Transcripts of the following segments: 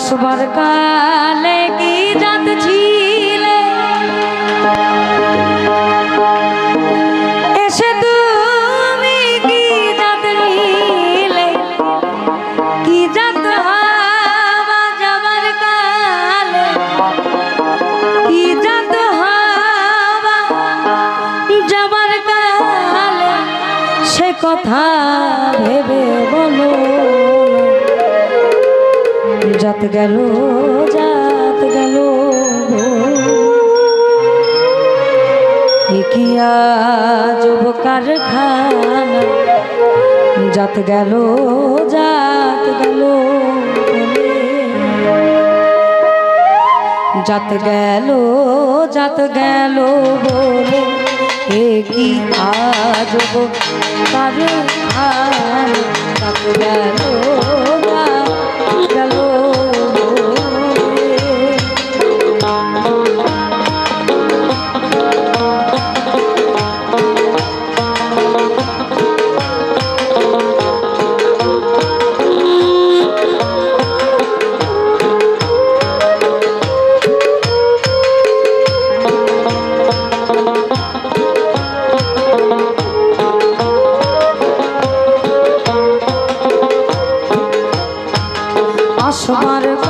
আসবার কালে কি কথা ভেবে বলো। জাত গেল জাত গেল একিয়া যুব কারখানা জাত গেল জাত গেল জাত গেল জাত গেল বলে। একই আজব কার জাত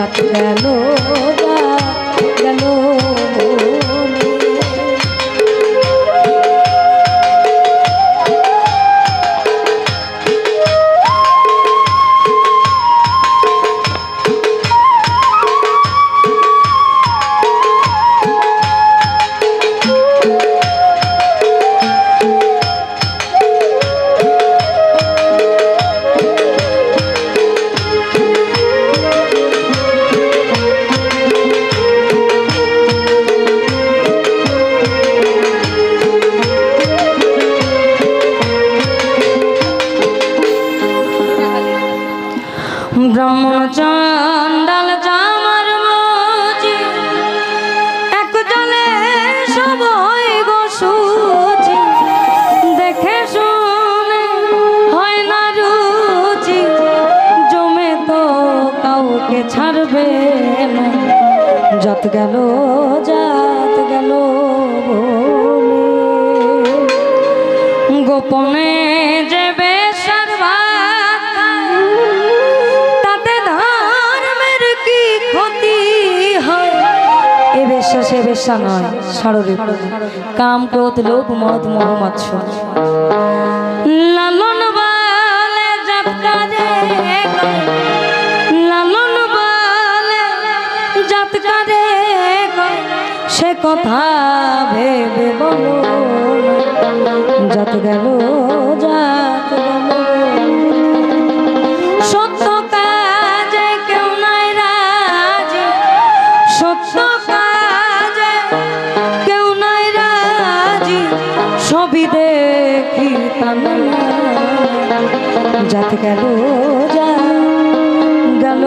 যাত গেল গেল। ব্রাহ্মণ চণ্ডাল জামার মজি এক জলে সব হয় গো সুচি। দেখে শুনে হয় না রুচি। জমে তো কাউকে ছাড়বে না। যত গেল, যাত গেল গোপনে সে বেশ্যা নয় সাররে কাম ক্রোধ লোভ মদ মোহ মাৎসর লালন বালে জাতকারে গয়, লালন বালে জাতকারে গয়, সে কথা ভেবে বলো যত গেল যাত যাতে গেল যা গেল।